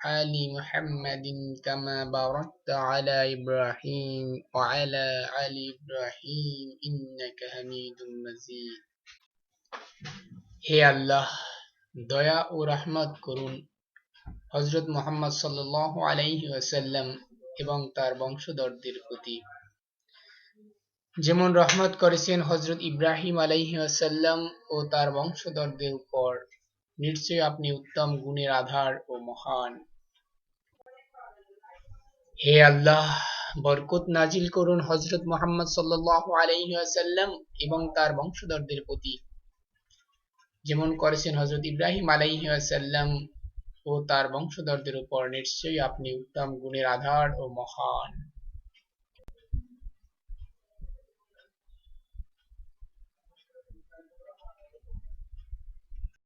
آل محمد كما باركت على إبراهيم وعلى آل إبراهيم إنك حميد مجيد হে আল্লাহ দয়া ও রহমত করুন হজরত মোহাম্মদ সাল্লাহ আলাইহি ওয়াসাল্লাম এবং তার বংশধরদের প্রতি যেমন রহমত করেছেন হজরত ইব্রাহিম আলাইহি ওয়াসাল্লাম ও তার বংশধরদের উপর নিশ্চয় আপনি উত্তম গুণের আধার ও মহান। হে আল্লাহ, বরকত নাজিল করুন হজরত মোহাম্মদ সাল্লাহ আলাইহি এবং তার বংশধরদের প্রতি। যেমন করেছেন হজরত ইব্রাহিম আলাইহি ওয়াসাল্লাম ও তার বংশধরদের উপর নিশ্চয়ই আপনি উত্তম গুণের আধার ও মহান।